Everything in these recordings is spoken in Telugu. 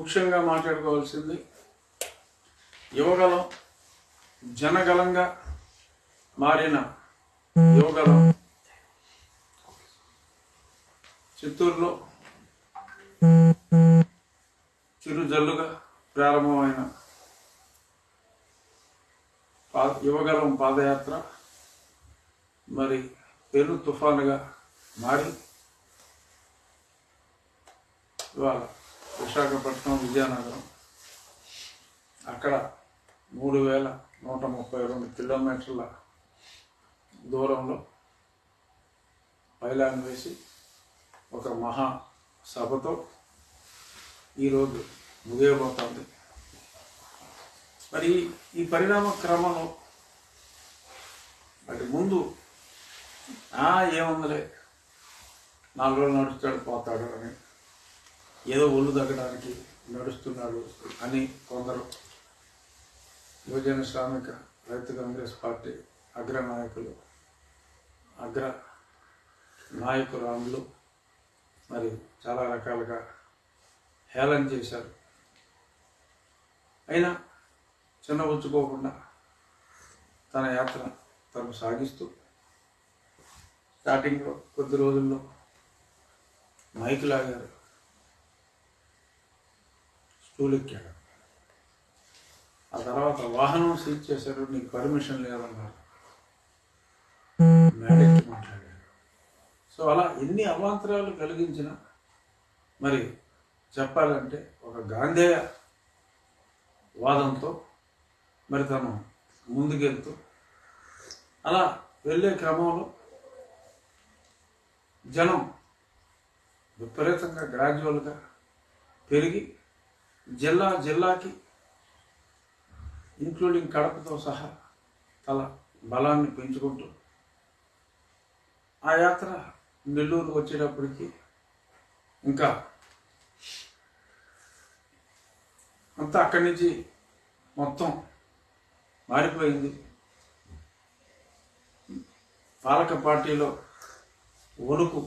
ముఖ్యంగా మాట్లాడుకోవాల్సింది యువగలం జనగలంగా మారిన యువగలం చిత్తూరులో చిరుజల్లుగా ప్రారంభమైన పా యువగలం పాదయాత్ర మరి పెను తుఫానుగా మారి ఇవాళ విశాఖపట్నం విజయనగరం. అక్కడ మూడు వేల నూట ముప్పై రెండు కిలోమీటర్ల దూరంలో పైలాన్ వేసి ఒక మహా సభతో ఈరోజు ముగియబోతోంది. మరి ఈ పరిణామ క్రమంలో వాటి ముందు ఏముందిలే నాలుగు రోజులు నడుస్తాడు పోతాడు అని ఏదో ఒళ్ళు తగ్గడానికి నడుస్తున్నాడు అని కొందరు యువజన శ్రామిక రైతు కాంగ్రెస్ పార్టీ అగ్ర నాయకులు అగ్ర నాయకురాములు మరి చాలా రకాలుగా హేళన చేశారు. అయినా చిన్న ఉంచుకోకుండా తన యాత్ర తను సాగిస్తూ స్టార్టింగ్లో కొద్ది రోజుల్లో మైకు లాగారు స్టూల్ ఎక్కాడు ఆ తర్వాత వాహనం సీజ్ చేశారు నీకు పర్మిషన్ లేదన్నారు. మేడెక్కి మాట్లాడాడు. సో అలా ఎన్ని అవాంతరాలు కలిగించిన మరి చెప్పాలంటే ఒక గాంధేయ వాదంతో మరి తను ముందుకెళ్తూ అలా వెళ్ళే క్రమంలో జనం విపరీతంగా గ్రాడ్యువల్గా పెరిగి జిల్లా జిల్లాకి ఇంక్లూడింగ్ కడపతో సహా తల బలాన్ని పెంచుకుంటూ ఆ యాత్ర నెల్లూరు వచ్చేటప్పటికి ఇంకా అంతా అక్కడి నుంచి మొత్తం మారిపోయింది. పాలక పార్టీలో వణుకు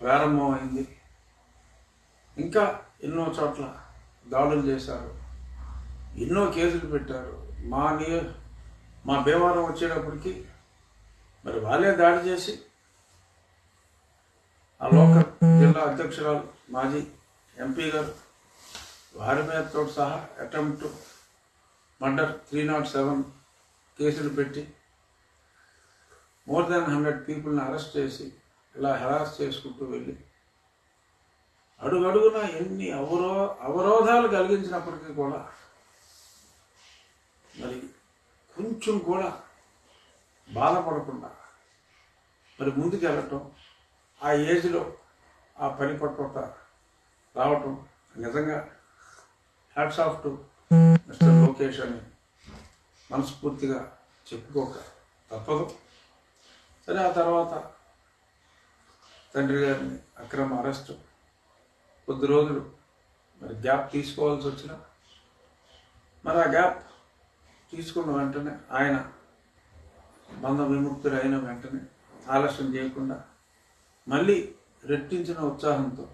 ప్రారంభమైంది. ఇంకా ఎన్నో చోట్ల దాడులు చేశారు. ఎన్నో కేసులు పెట్టారు. మా నియ మా భీమవరం వచ్చేటప్పటికి మరి వాళ్ళే దాడి చేసి ఆ లోకల్ జిల్లా అధ్యక్షురాలు మాజీ ఎంపీ గారు వారి మీదతో సహా attempt murder three not seven కేసులు పెట్టి మోర్ దాన్ హండ్రెడ్ పీపుల్ని అరెస్ట్ చేసి ఇలా హెరాస్ చేసుకుంటూ వెళ్ళి అడుగడుగున ఎన్ని అవరో అవరోధాలు కలిగించినప్పటికీ కూడా మరి కొంచెం కూడా బాధపడకుండా మరి ముందుకు వెళ్ళటం ఆ ఏజ్లో ఆ పని పరిపక్వత రావటం నిజంగా hats off to mister Lokesh అని మనస్ఫూర్తిగా చెప్పుకోక తప్పదు. సరే ఆ తర్వాత తండ్రి గారిని అక్రమ అరెస్టు కొద్ది రోజులు. మరి గ్యాప్ తీసుకోవాల్సి వచ్చిన మరి ఆ గ్యాప్ తీసుకున్న వెంటనే ఆయన బంధ విముక్తులు అయిన వెంటనే ఆలస్యం చేయకుండా మళ్ళీ రెట్టించిన ఉత్సాహంతో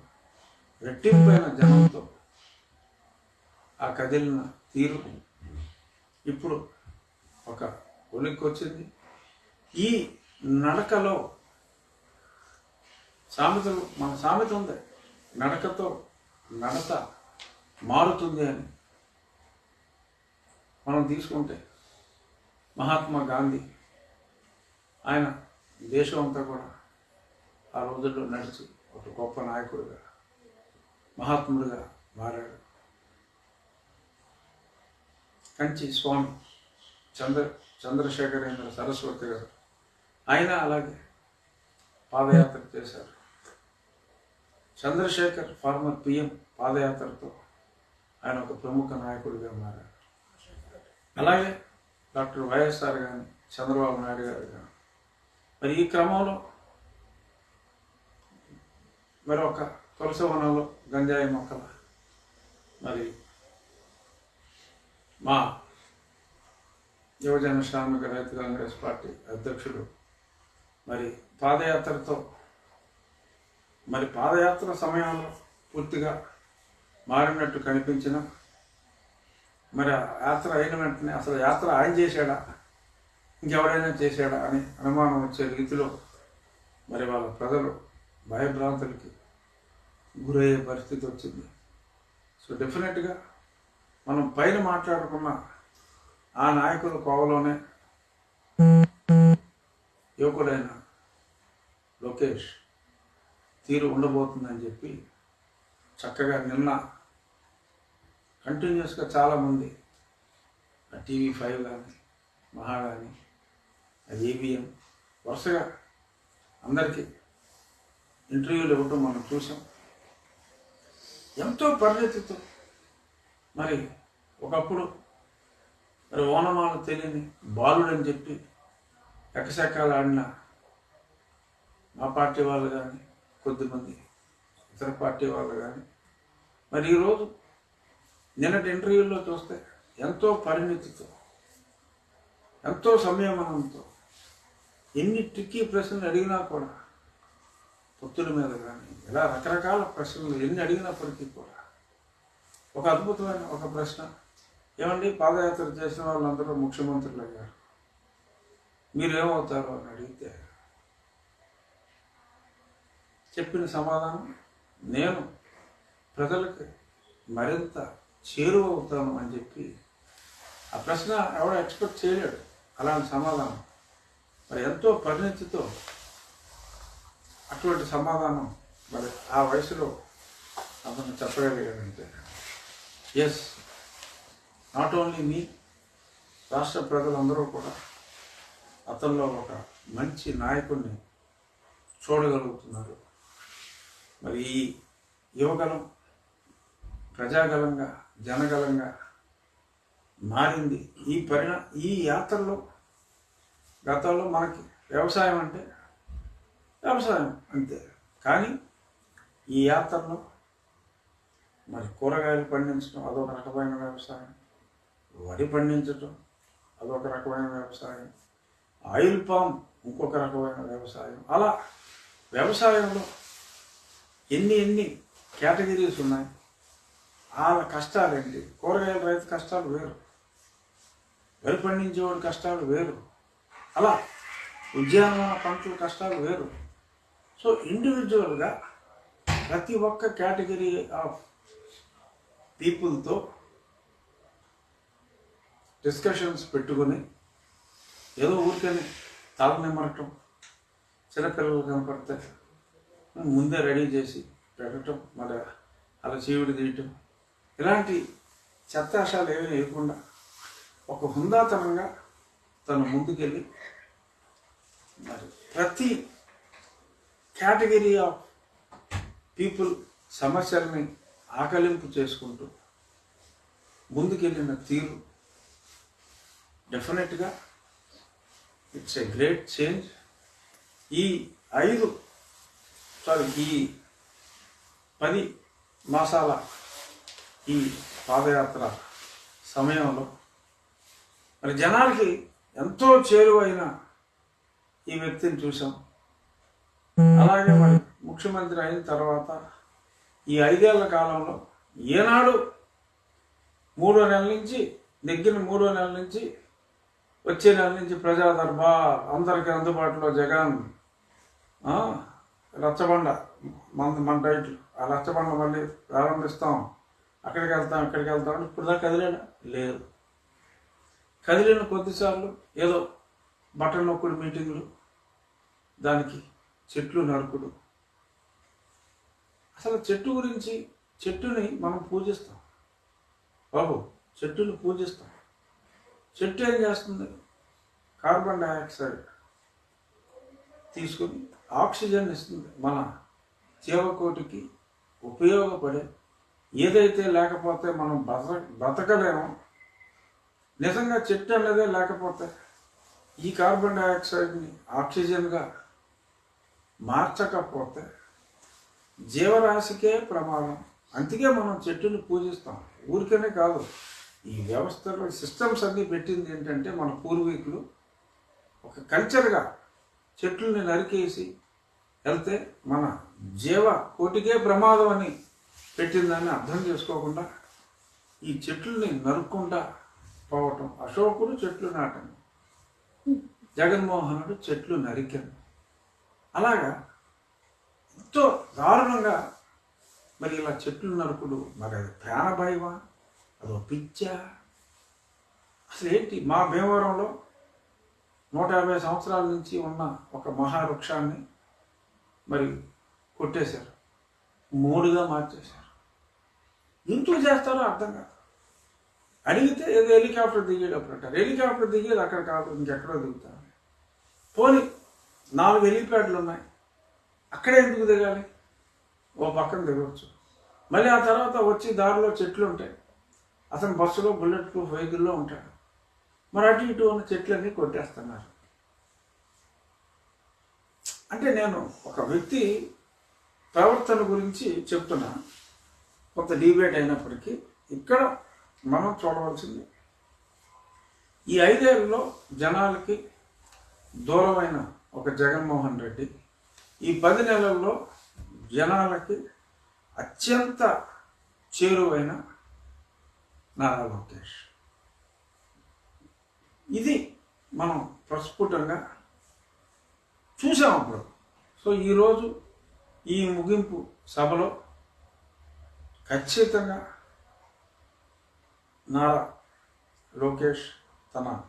రెట్టింపైన జనంతో ఆ కదిలిన తీరు ఇప్పుడు ఒక కొలిక్కి వచ్చింది ఈ నడకలో సామెతలు మన సామెత ఉంది. నడకతో నడత మారుతుంది అని మనం తీసుకుంటే మహాత్మా గాంధీ ఆయన దేశం అంతా కూడా ఆ రోజుల్లో నడిచి ఒక గొప్ప నాయకుడిగా మహాత్ముడిగా మారాడు. కంచి స్వామి చంద్ర చంద్రశేఖరేంద్ర సరస్వతి గారు ఆయన అలాగే పాదయాత్ర చేశారు. చంద్రశేఖర్ ఫార్మర్ పిఎం పాదయాత్రతో ఆయన ఒక ప్రముఖ నాయకుడిగా మారారు. అలాగే డాక్టర్ వైఎస్ఆర్ కానీ చంద్రబాబు నాయుడు గారు కానీ మరి ఈ క్రమంలో మరి ఒక వనంలో గంజాయి మొక్కల మరి మా యువజన శ్రామిక రైతు కాంగ్రెస్ పార్టీ అధ్యక్షుడు మరి పాదయాత్రతో మరి పాదయాత్ర సమయంలో పూర్తిగా మారినట్టు కనిపించిన మరి ఆ యాత్ర అయిన వెంటనే అసలు యాత్ర ఆయన చేశాడా? ఇంకెవరైనా చేశాడా అని అనుమానం వచ్చే రీతిలో మరి వాళ్ళ ప్రజలు భయభ్రాంతులకి గురయ్యే పరిస్థితి వచ్చింది. సో డెఫినెట్గా మనం పైన మాట్లాడుకున్న ఆ నాయకుల కోవలోనే యువకుడైన లోకేష్ తీరు ఉండబోతుందని చెప్పి చక్కగా నిన్న కంటిన్యూస్గా చాలామంది ఆ టీవీ ఫైవ్ కానీ మహా కానీ ఏబిఎం వరుసగా అందరికీ ఇంటర్వ్యూలు ఇవ్వటం మనం చూసాం. ఎంతో పరిణతితో మరి ఒకప్పుడు మరి ఓనమాలు తెలియని బాలుడని చెప్పి ఎకశకాలు ఆడిన మా పార్టీ వాళ్ళు కానీ కొద్దిమంది ఇతర పార్టీ వాళ్ళు కానీ మరి ఈరోజు నిన్నటి ఇంటర్వ్యూలో చూస్తే ఎంతో పరిణితితో ఎంతో సంయమనంతో ఎన్ని ట్రిక్కీ ప్రశ్నలు అడిగినా కూడా పొత్తుల మీద కానీ ఇలా రకరకాల ప్రశ్నలు ఎన్ని అడిగినప్పటికీ కూడా ఒక అద్భుతమైన ఒక ప్రశ్న. ఏమండి పాదయాత్ర చేసిన వాళ్ళందరూ ముఖ్యమంత్రులు అయ్యారు మీరేమవుతారు అని అడిగితే చెప్పిన సమాధానం నేను ప్రజలకు మరింత చేరువ అవుతాను అని చెప్పి ఆ ప్రశ్న ఎవడో ఎక్స్పెక్ట్ చేయలేడు. అలాంటి సమాధానం. మరి ఎంతో పరిణతితో అటువంటి సమాధానం మరి ఆ వయసులో అతను చెప్పగలిగాడంటే ఎస్ నాట్ ఓన్లీ మీ రాష్ట్ర ప్రజలందరూ కూడా అతనిలో ఒక మంచి నాయకుడిని చూడగలుగుతున్నారు. మరి ఈ యువగలం ప్రజాగలంగా జనగలంగా మారింది. ఈ పరిణా ఈ యాత్రలో గతంలో మనకి వ్యవసాయం అంటే వ్యవసాయం అంతే. కానీ ఈ యాత్రలో మరి కూరగాయలు పండించడం అదొక రకమైన వ్యవసాయం. వరి పండించటం అదొక రకమైన వ్యవసాయం. ఆయిల్ పామ్ ఇంకొక రకమైన వ్యవసాయం. అలా వ్యవసాయంలో ఎన్ని ఎన్ని కేటగిరీస్ ఉన్నాయి? వాళ్ళ కష్టాలు ఏంటి కూరగాయల రైతు కష్టాలు వేరు. వరి పండించేవాడి కష్టాలు వేరు. అలా ఉద్యానవన పంటల కష్టాలు వేరు. సో ఇండివిజువల్గా ప్రతి ఒక్క కేటగిరీ ఆఫ్ పీపుల్తో డిస్కషన్స్ పెట్టుకొని ఏదో ఊరికని తల నిమ్మరటం చిన్నపిల్లలు కనపడితే ముందే రెడీ చేసి పెట్టడం మరి అలా చీవుడు తీయటం. ఇలాంటి చెత్తాశాలు ఏమీ లేకుండా ఒక హుందాతనంగా తను ముందుకెళ్ళి మరి ప్రతి కేటగిరీ ఆఫ్ పీపుల్ సమస్యల్ని ఆకలింపు చేసుకుంటూ ముందుకెళ్ళిన తీరు డెఫినెట్గా ఇట్స్ ఎ గ్రేట్ చేంజ్. ఈ ఐదు సారీ ఈ పది మాసాల ఈ పాదయాత్ర సమయంలో మరి జనాలకి ఎంతో చేరువైన ఈ వ్యక్తిని చూసాం అలాగే మరి ముఖ్యమంత్రి అయిన తర్వాత ఈ ఐదేళ్ళ కాలంలో ఏనాడు మూడో నెల నుంచి నెగ్గిన మూడో నెల నుంచి వచ్చే నెల నుంచి ప్రజా దర్బార్ అందరికీ అందుబాటులో జగన్ రచ్చబండ మన మన డైట్ ఆ రచ్చబండ మళ్ళీ ప్రారంభిస్తాం. అక్కడికి వెళ్తాం ఇక్కడికి వెళ్తాం అని ఇప్పుడు దాకా కదిలేడా లేదు. కదిలిన కొద్దిసార్లు ఏదో బటన్ నొక్కుడు మీటింగులు దానికి చెట్లు నరుకుడు. అసలు చెట్టు గురించి చెట్టుని మనం పూజిస్తాం. బాబు చెట్టుని పూజిస్తాం. చెట్టు ఏం చేస్తుంది? కార్బన్ డైఆక్సైడ్ తీసుకుని ఆక్సిజన్ ఇస్తుంది. మన జీవకోటికి ఉపయోగపడే ఏదైతే లేకపోతే మనం బత బతకలేమో నిజంగా చెట్టు అనేదే లేకపోతే ఈ కార్బన్ డైఆక్సైడ్ని ఆక్సిజన్గా మార్చకపోతే జీవరాశికే ప్రమాదం. అందుకే మనం చెట్టుని పూజిస్తాం. ఊరికనే కాదు. ఈ వ్యవస్థలో సిస్టమ్స్ అన్నీ పెట్టింది ఏంటంటే మన పూర్వీకులు ఒక కల్చర్గా చెట్లని నరికేసి వెళ్తే మన జీవ కోటికే ప్రమాదం అని పెట్టిందని అర్థం చేసుకోకుండా ఈ చెట్లని నరుక్కుండా పోవటం. అశోకుడు చెట్లు నాటం. జగన్మోహనుడు చెట్లు నరికాను అలాగా ఎంతో దారుణంగా మరి ఇలా చెట్లు నరుకుడు. మరి అది ప్రాణభయమా అదో పిచ్చా? అసలు ఏంటి మా భీమవరంలో నూట యాభై సంవత్సరాల నుంచి ఉన్న ఒక మహావృక్షాన్ని మరి కొట్టేశారు. మూడుగా మార్చేశారు. ఇంట్లో చేస్తారో అర్థం కాదు. అడిగితే ఏదో హెలికాప్టర్ దిగేటప్పుడు అంటారు. హెలికాప్టర్ దిగేది అక్కడ కాదు ఇంకెక్కడో దిగుతారు. పోనీ నాలుగు హెలిప్యాడ్లు ఉన్నాయి. అక్కడే ఎందుకు దిగాలి? ఓ పక్కన దిగవచ్చు మళ్ళీ ఆ తర్వాత వచ్చి దారిలో చెట్లు ఉంటాయి. అతను బస్సులో బుల్లెట్ ప్రూఫ్ వెహికల్లో ఉంటాడు. మరి అటు ఇటు ఉన్న చెట్లన్నీ కొట్టేస్తున్నారు. అంటే నేను ఒక వ్యక్తి ప్రవర్తన గురించి చెప్తున్నా. కొంత డిబేట్ అయినప్పటికీ ఇక్కడ మనం చూడవలసింది ఈ ఐదేళ్ళలో జనాలకి దూరమైన ఒక జగన్మోహన్ రెడ్డి ఈ పది నెలల్లో జనాలకి అత్యంత చేరువైన నారా లోకేష్. ఇది మనం ప్రస్ఫుటంగా చూసాం అప్పుడు సో ఈరోజు ఈ ముగింపు సభలో ఖచ్చితంగా నారా లోకేష్ తన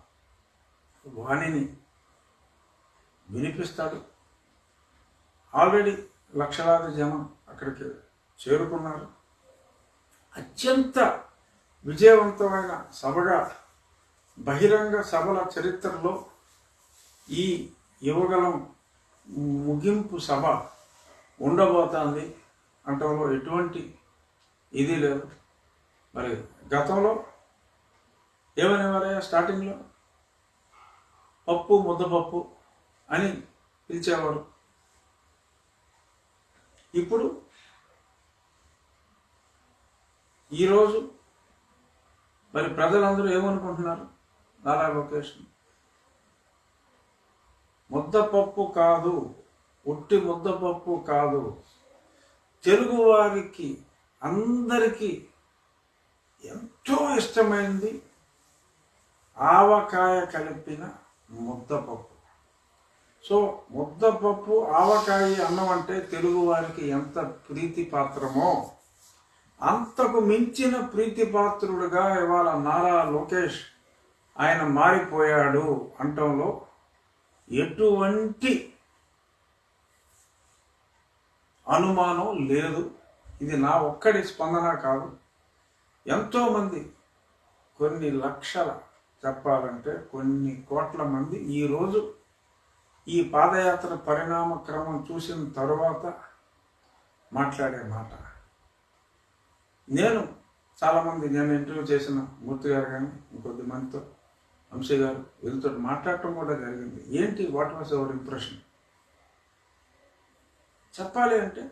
వాణిని వినిపిస్తాడు. ఆల్రెడీ లక్షలాది జనం అక్కడికి చేరుకున్నారు. అత్యంత విజయవంతమైన సభగా బహిరంగ సభల చరిత్రలో ఈ యువగలం ముగింపు సభ ఉండబోతోంది. అంటంలో ఎటువంటి ఇది లేదు. మరి గతంలో ఏమనేవారయ్యా స్టార్టింగ్లో? పప్పు ముద్దపప్పు అని పిలిచేవారు. ఇప్పుడు ఈరోజు మరి ప్రజలందరూ ఏమనుకుంటున్నారు? నారా లోకేష్ ముద్దపప్పు కాదు ఉట్టి ముద్దపప్పు కాదు. తెలుగువారికి అందరికీ ఎంతో ఇష్టమైంది ఆవకాయ కలిపిన ముద్దపప్పు. సో ముద్దపప్పు ఆవకాయ అన్నం అంటే తెలుగువారికి ఎంత ప్రీతి పాత్రమో అంతకు మించిన ప్రీతి పాత్రుడుగా ఇవాళ నారా లోకేష్ ఆయన మారిపోయాడు అంటంలో ఎటువంటి అనుమానం లేదు. ఇది నా ఒక్కడి స్పందన కాదు. ఎంతోమంది కొన్ని లక్షల చెప్పాలంటే కొన్ని కోట్ల మంది ఈరోజు ఈ పాదయాత్ర పరిణామ క్రమం చూసిన తరువాత మాట్లాడే మాట. నేను చాలామంది నేను ఇంటర్వ్యూ చేసిన మూర్తి గారు కానీ ఇంకొద్ది మందితో వంశీ గారు వీళ్ళతో మాట్లాడటం కూడా జరిగింది. ఏంటి వాట్ వాజ్ అవర్ ఇంప్రెషన్? చెప్పాలి అంటే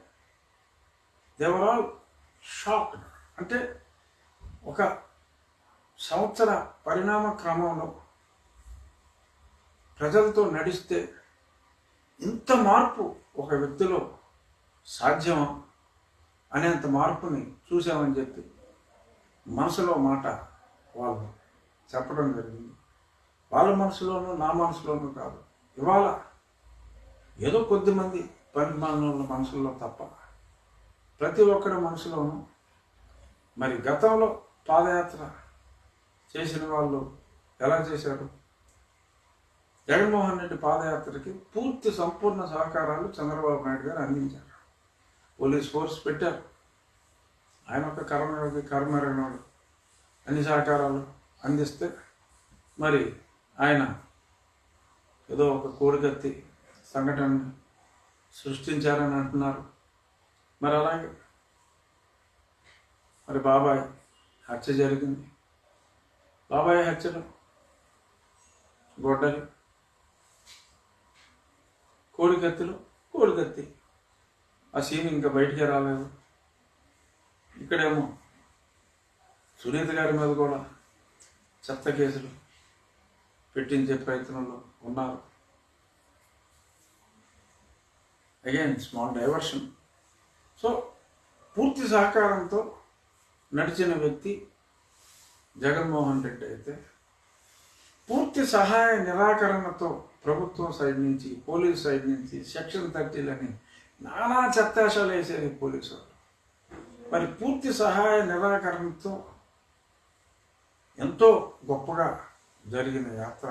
దేవర్ ఆల్ షాక్ అంటే ఒక సంవత్సర పరిణామ క్రమంలో ప్రజలతో నడిస్తే ఇంత మార్పు ఒక వ్యక్తిలో సాధ్యమా? అనేంత మార్పుని చూసామని చెప్పి మనసులో మాట వాళ్ళు చెప్పడం జరిగింది. వాళ్ళ మనసులోనూ నా మనసులోనూ కాదు. ఇవాళ ఏదో కొద్దిమంది పరిమాణంలో మనసుల్లో తప్ప ప్రతి ఒక్కరి మనసులోనూ మరి గతంలో పాదయాత్ర చేసిన వాళ్ళు ఎలా చేశారు? జగన్మోహన్ రెడ్డి పాదయాత్రకి పూర్తి సంపూర్ణ సహకారాలు చంద్రబాబు నాయుడు గారు అందించారు. పోలీస్ ఫోర్స్ పెట్టారు. ఆయన ఒక కర్మ కర్మరగనుడు అన్ని సహకారాలు అందిస్తే మరి ఆయన ఏదో ఒక కోడికత్తి సంఘటన సృష్టించారని అంటున్నారు. మరి అలాగే మరి బాబాయ్ హత్య జరిగింది. బాబాయ్ హత్యలో గొడ్డలి కోడికత్తిలో కోడికత్తి. ఆ సీన్ ఇంకా బయటికే రాలేదు. ఇక్కడేమో సునీత గారి మీద కూడా చెత్త కేసులు పెట్టించే ప్రయత్నంలో ఉన్నారు. అగైన్ స్మాల్ డైవర్షన్ సో పూర్తి సహకారంతో నడిచిన వ్యక్తి జగన్మోహన్ రెడ్డి అయితే పూర్తి సహాయ నిరాకరణతో ప్రభుత్వం సైడ్ నుంచి పోలీస్ సైడ్ నుంచి సెక్షన్ థర్టీలని నానా చెత్తాశాలు వేసేది పోలీసు వాళ్ళు. మరి పూర్తి సహాయ నిరాకరణతో ఎంతో గొప్పగా జరిగిన యాత్ర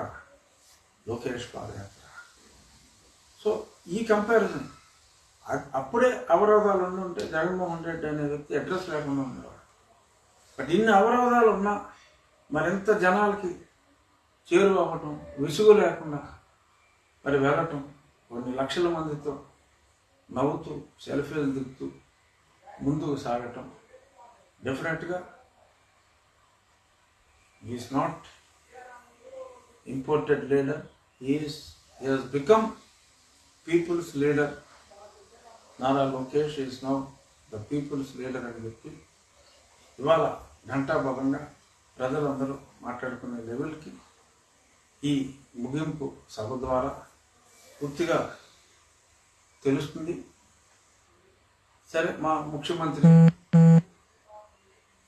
లోకేష్ పాదయాత్ర సో ఈ కంపారిజన్ అప్పుడే అవరోధాలు ఉంటే జగన్మోహన్ రెడ్డి అనే వ్యక్తి అడ్రస్ లేకుండా ఉండేవాడు. బట్ ఇన్ని అవరోధాలు ఉన్నా మరింత జనాలకి చేరువ అవ్వటం విసుగు లేకుండా మరి వెళ్ళటం కొన్ని లక్షల మందితో నవ్వుతూ సెల్ఫీలు దిగుతూ ముందుకు సాగటం డెఫినెట్గా is not imported leader is he's become people's leader Nara Lokesh is now the people's leader అని చెప్పి ఇవాళ ఘంటాబద్ధంగా ప్రజలందరూ మాట్లాడుకునే లెవెల్కి ఈ ముగింపు సభ ద్వారా పూర్తిగా తెలుస్తుంది. సరే మా ముఖ్యమంత్రి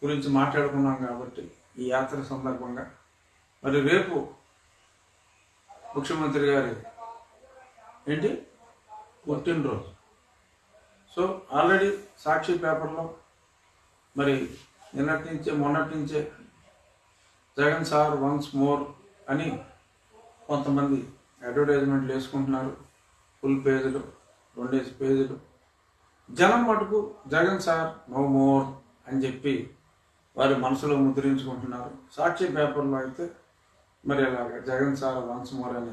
గురించి మాట్లాడుకున్నాం కాబట్టి ఈ యాత్ర సందర్భంగా. మరి రేపు ముఖ్యమంత్రి గారి ఏంటి? పుట్టినరోజు. సో ఆల్రెడీ సాక్షి పేపర్లో మరి నిన్నటి నుంచే మొన్నటి నుంచే జగన్ సార్ వన్స్ మోర్ అని కొంతమంది అడ్వర్టైజ్మెంట్లు వేసుకుంటున్నారు. ఫుల్ పేజీలు రెండేసి పేజీలు. జనం మటుకు జగన్ సార్ నో మోర్ అని చెప్పి వారి మనసులో ముద్రించుకుంటున్నారు. సాక్షి పేపర్లో అయితే మరి అలాగ జగన్ సార్ వన్స్ మోర్ అని